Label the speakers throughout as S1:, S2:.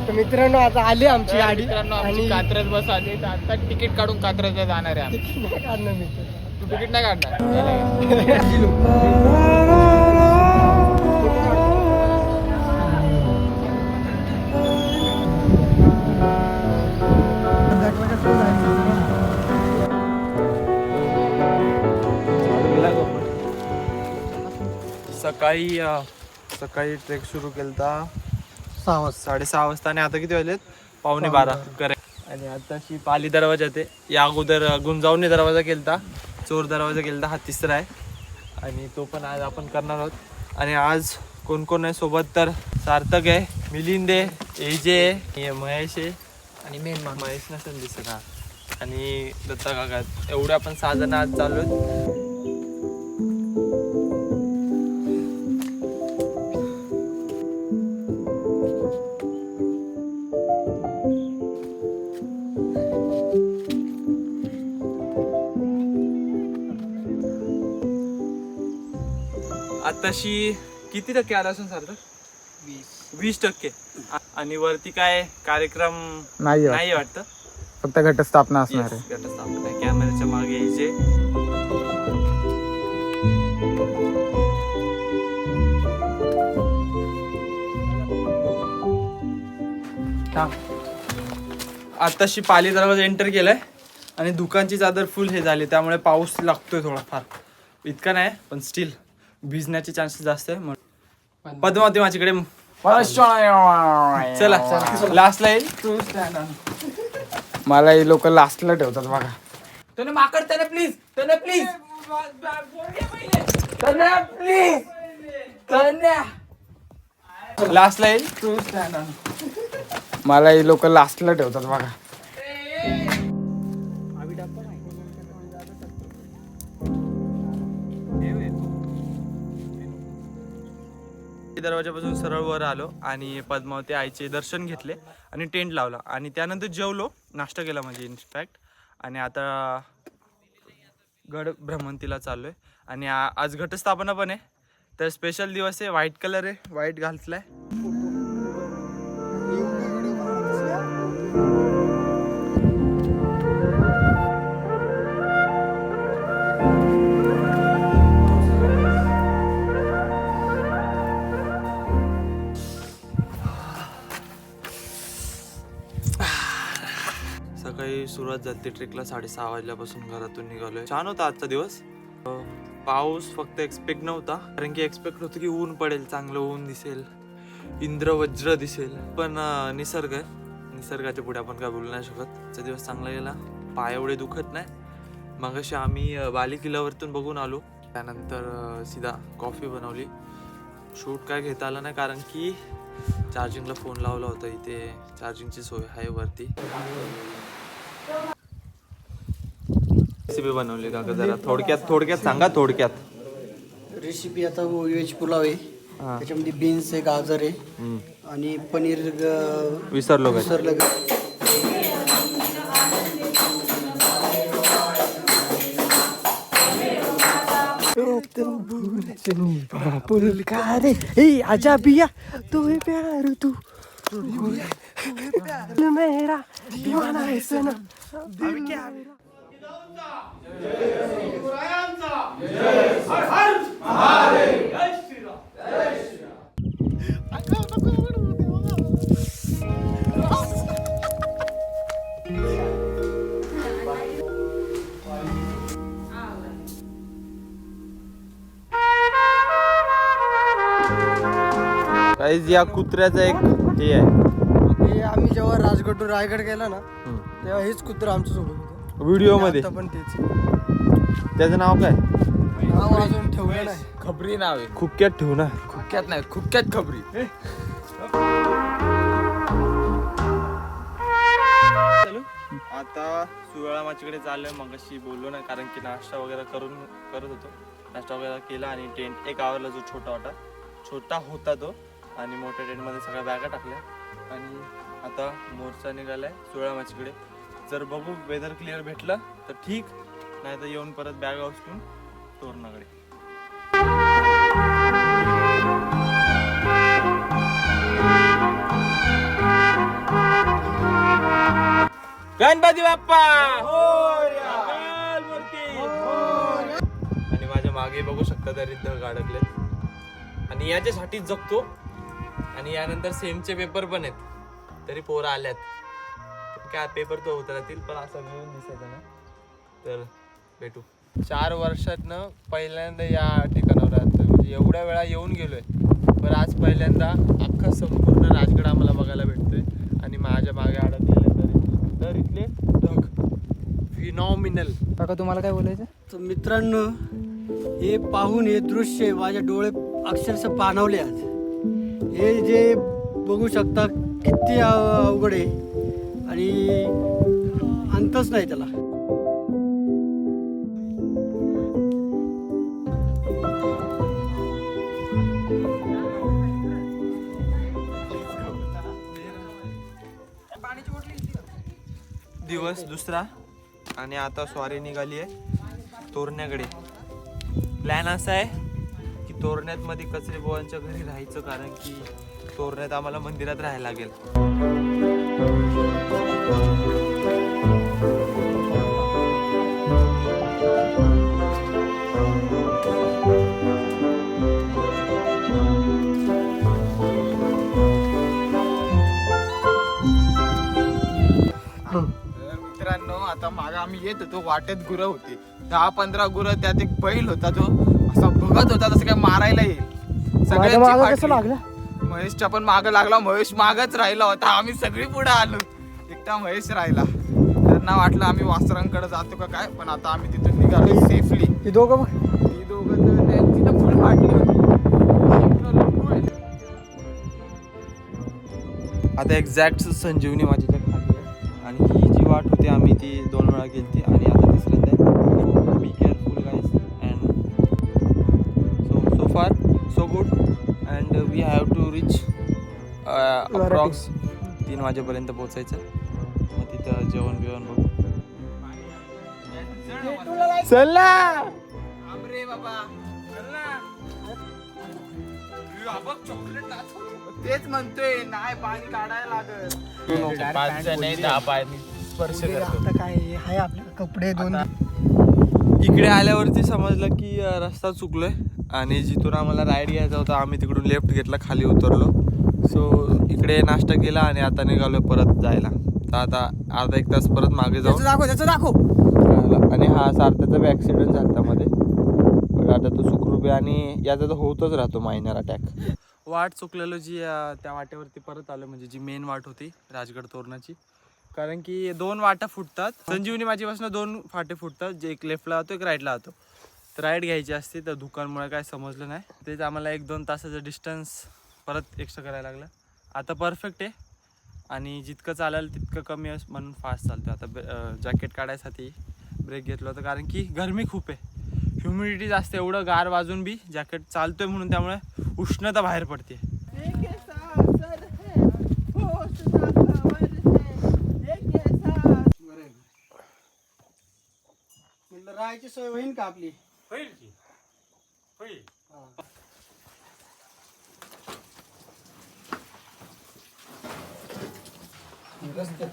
S1: तर मित्रांनो आता आली आमची गाडी
S2: मित्रांनो
S1: आणि
S2: आमची कात्रज बस आली तर आता तिकीट काढून कात्रजला जाणार आहे आम्ही.
S1: नाही काढणार मी.
S2: तू तिकीट नाही काढणार
S3: सकाळी अ, सकाळी ट्रेक सुरू केलता.
S1: सहा वाजता.
S3: साडेसहा वाजता. आणि आता किती वाजलेत? पावणे बारा. करेक्ट आणि आताशी पाली दरवाजा ते. या अगोदर अ, गुंजावणी दरवाजा केलता. चोर दरवाजा केलता. हा तिसरा आहे. आणि तो पण आज आपण करणार आहोत. आणि आज कोण कोण आहे सोबत? तर सार्थक आहे मिलिंद आहे एजे आहे महेश आहे.
S1: आणि मेन
S3: महेश नसेल दिसत हा. आणि दत्ता काका आहेत. एवढे आपण सहा जण आज चालू आहेत आताशी किती टक्के आला असेल सार्थक वीस. टक्के. आ- आणि वरती काय कार्यक्रम
S2: नाही
S3: नाही वाटतं?
S2: फक्त घटस्थापना असणार आहे.
S3: घटस्थापना आहे. कॅमेऱ्याच्या मागे यायचे. आताशी पाली दरवाजा एंटर केलाय. आणि दुकानची चादर फुल हे झाली. त्यामुळे पाऊस लागतोय थोडाफार. इतका नाही पण स्टील भिजण्याचे चान्सेस जास्त आहे म्हणून. पद्मावती माझ्याकडे. चला लास्टला येईल.
S2: मला हे लोक लास्टला ठेवतात बघा.
S3: त्याने माकड त्याने प्लीज त्याने प्लीज त्याने प्लीज लास्टला येईल.
S2: मला हे लोक लास्टला ठेवतात बघा.
S3: दरवाजापासून सरळ वर आलो आणि पद्मावती आईचे दर्शन घेतले आणि टेंट लावला. आणि त्यानंतर जेवलो नाश्ता केला म्हणजे इनफॅक्ट आणि आता गड भ्रमंतीला चाललोय. आणि आज घटस्थापना पण आहे. तर स्पेशल दिवस आहे व्हाईट कलर आहे व्हाईट घातलाय. सकाळी सुरुवात झाली ट्रेकला साडेसहा वाजल्यापासून घरातून निघालोय. छान होता आजचा दिवस. पाऊस फक्त एक्सपेक्ट नव्हता कारण की एक्सपेक्ट होतं की ऊन पडेल चांगलं ऊन दिसेल इंद्रवज्र दिसेल. पण निसर्ग आहे. निसर्गाच्या पुढे आपण काय बोलू नाही शकत. आजचा दिवस चांगला गेला. पाय एवढे दुखत नाही. मग अशी आम्ही अं, बाली किल्ल्यावरतून बघून आलो. त्यानंतर सीधा कॉफी बनवली. शूट काय घेता आलं नाही कारण की चार्जिंगला फोन लावला होता इथे. चार्जिंगची सोय आहे वरती. रेसिपी बनवली का जरा थोडक्यात थोडक्यात सांगा थोडक्यात.
S1: रेसिपी आता व्हेज पुलाव आहे.
S3: हा.
S1: त्याच्यामध्ये बीन्स आहे गाजर आहे. आणि पनीर ग-
S3: विसरलो काय
S1: विसरलं ग- आजा बिया तू है प्यार तू. मेरा दीवाना है सनम दिल
S3: या कुत्र्याचं एक हे आहे.
S1: हे आम्ही जेव्हा राजगड रायगड गेला ना तेव्हा हेच कुत्र आमच्यासोबत होतं.
S3: व्हिडिओमध्ये?
S1: आता पण तेच.
S3: त्याचं नाव काय?
S1: नाव अजून ठेवलं नाही.
S2: खबरी नाव आहे.
S3: खुक्यात ठेवू ना.
S2: खुक्यात नाही खुक्यात खबरी.
S3: आता सुवेळा माझ्याकडे चाललोय मग अशी बोललो ना कारण की नाश्ता वगैरे करून करत होतो. नाश्ता वगैरे केला आणि टेंट एक आवरला जो छोटा होता छोटा होता तो आणि मोठ्या टेंटमध्ये सगळ्या बॅगा टाकल्या. आणि आता मोर्चा निघालाय सोळा माचीकडे. जर बघू वेदर क्लिअर भेटलं तर ठीक. नाही तर येऊन परत बॅग उचलून तोरणाकडे. गणपती बाप्पा! आणि माझ्या मागे बघू शकता तरी ढग अडकलेत आणि याच्यासाठीच जगतो. आणि यानंतर सेमचे पेपर पण आहेत. तरी पोरं आल्यात. काय पेपर तो होत राहतील पण असं मिळून दिसायचं ना. तर भेटू. चार वर्षातनं पहिल्यांदा या ठिकाणावर राहतो म्हणजे एवढ्या वेळा येऊन गेलोय. पण आज पहिल्यांदा अख्खा संपूर्ण राजगड आम्हाला बघायला भेटतोय. आणि माझ्या मागे अडकलेले तर तर इथले ढग. फिनॉमिनल
S2: काका तुम्हाला काय बोलायचं
S1: तर मित्रांनो हे पाहून हे दृश्य माझे डोळे अक्षरशः पाणवले आज. हे जे बघू शकता किती अव- अवघड आहे. आणि अंतच नाही त्याला.
S3: दिवस दुसरा आणि आता स्वारी निघाली आहे तोरण्याकडे. प्लॅन असा आहे तोरण्यातमध्ये तोरण्यात मध्ये कचरे बुवांच्या घरी राहायचं कारण की तोरण्यात आम्हाला मंदिरात राहायला लागेल.
S2: मित्रांनो आता मागे आम्ही येत होतो. वाटेत गुरं होती. दहा पंधरा गुरं त्यात एक बैल होता तो बघत होता तसं काय मारायला येईल. महेशच्या पण माग लागला महेश मागच राहिला होता. आम्ही सगळी पुढे आलो. एकटा महेश राहिला. त्यांना वाटलं आम्ही वासरांकडे जातो का काय पण आता आम्ही तिथून निघालो सेफली
S1: हे दोघं बघ
S2: ती दोघं तर त्यांची तर फुल फाटली होती.
S3: आता एक्झॅक्ट संजीवनी खाली आहे. आणि ही जी वाट होती आम्ही ती दोन वेळा गेली आणि आता good and we have to reach approx तीन वाजेपर्यंत पोचायचं मग तिथं जेवण बिवण बघू.
S2: चला हा. तेच म्हणतोय नाही पाणी काढायला लागत पाच नाही दहा पाय स्पर्श करतो.
S1: आता काय आहे? आपले कपडे दोन
S3: इकडे आल्यावरती समजलं की अ, रस्ता चुकलोय. आणि जिथून आम्हाला राईड घ्यायचा होता आम्ही तिकडून लेफ्ट घेतला खाली उतरलो. सो इकडे नाश्ता केला आणि आता निघालोय परत जायला. तर आता अर्धा एक तास परत मागे जाऊ
S1: दाखव त्याचं दाखव.
S3: आणि हा सार्थाचा बी ॲक्सिडेंट झाला मध्ये पण आता तो सुखरूप आणि याचा तर होतच राहतो मायनर अटॅक वाट चुकलेलो जी त्या वाटेवरती परत आलो म्हणजे जी मेन वाट होती राजगड तोरणाची. कारण की दोन वाटा फुटतात. संजीवनी माझीपासून दोन फाटे फुटतात. जे एक लेफ्टला जातो एक राईटला जातो. राईड घ्यायची असते तर दुकानमुळे काय समजलं नाही. तेच आम्हाला एक दोन तासाचं डिस्टन्स परत एक्स्ट्रा करायला लागलं. आता परफेक्ट आहे. आणि जितकं चालेल तितकं कमी अस म्हणून फास्ट चालतो आता जॅकेट काढायसाठी ब्रेक घेतलं होतं. कारण की गरमी खूप आहे. ह्युमिडिटी जास्त एवढं गार वाजून बी जॅकेट चालतोय म्हणून त्यामुळे उष्णता बाहेर पडते.
S1: राहायची सोय होईल का आपली?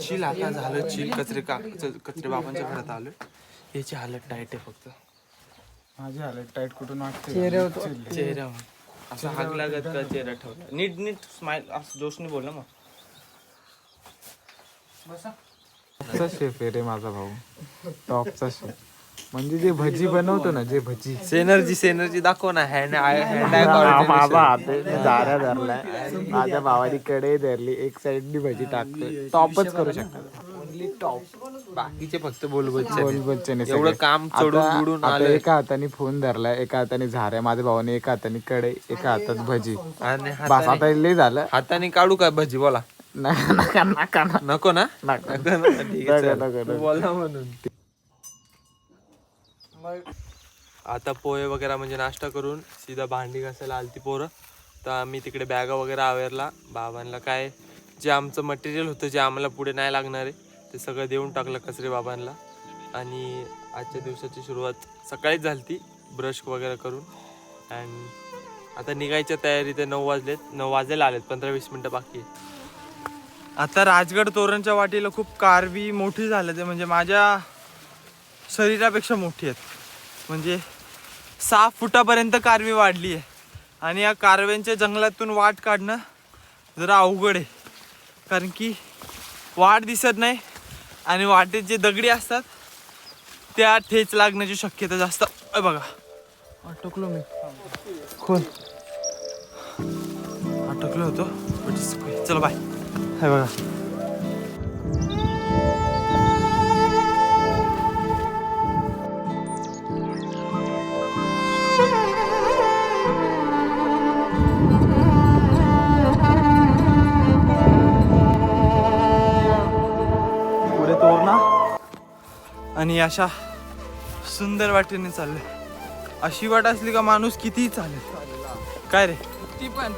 S3: चिल आता झालं चिल कचरे का कचरे बाबांच्या घरात आलो याची हालत टाईट आहे फक्त.
S2: माझी हालत टाईट कुठून वाटते
S1: चेहऱ्यावर
S3: चेहरा असं हाग लागत का चेहरा ठेवला नीट नीट स्माइल असं जोशने बोल ना मग.
S2: शेफ आहे रे माझा भाऊ? टॉपचा शेफ म्हणजे जे भजी बनवतो ना जे भजी.
S3: सेनर्जी सेनर्जी दाखव ना हँड हँड
S2: जाऱ्या धरलाय. माझ्या भावानी कडे धरली एक साइडनी भजी टाकतोय. टॉपच करू शकतात ओनली टॉप
S3: बाकीचे फक्त एवढं. काम चढून बुडून आलंय.
S2: एका हाताने फोन धरलाय एका हाताने झाऱ्या माझ्या भावाने एका हाताने कडे एका हातात भजी.
S3: आणि
S2: बस आता लय झालं.
S3: हाताने काढू काय भजी? बोला.
S2: नका नका
S3: ना.
S2: नका.
S3: नको. ना? बोला म्हणून. आता पोहे वगैरे म्हणजे नाश्ता करून सीधा भांडी घासायला आलती पोरं. तर आम्ही तिकडे बॅगा वगैरे आवरला. बाबांना काय जे आमचं मटेरियल होतं जे आम्हाला पुढे नाही लागणार आहे ते सगळं देऊन टाकलं कचरे बाबांना. आणि आजच्या दिवसाची सुरुवात सकाळीच झाली ती ब्रश वगैरे करून. अँड आता निघायच्या तयारी ते नऊ वाजलेत. नऊ वाजायला आलेत पंधरा वीस मिनटं बाकी आता राजगड तोरणच्या वाटेला खूप कारवी मोठी झालं ते म्हणजे माझ्या शरीरापेक्षा मोठी आहेत. म्हणजे सहा फुटापर्यंत कारवी वाढली आहे. आणि या कारव्यांच्या जंगलातून वाट काढणं जरा अवघड आहे. कारण की वाट दिसत नाही आणि वाटेत जे दगडी असतात त्या ठेच लागण्याची शक्यता जास्त बघा. अटकलो मी. खोल. अटकलो होतो. but चला बाय हे बघा. आणि अशा सुंदर वाटेने चालले. अशी वाट असली का माणूस कितीही चालेल. काय रे?
S2: ती पण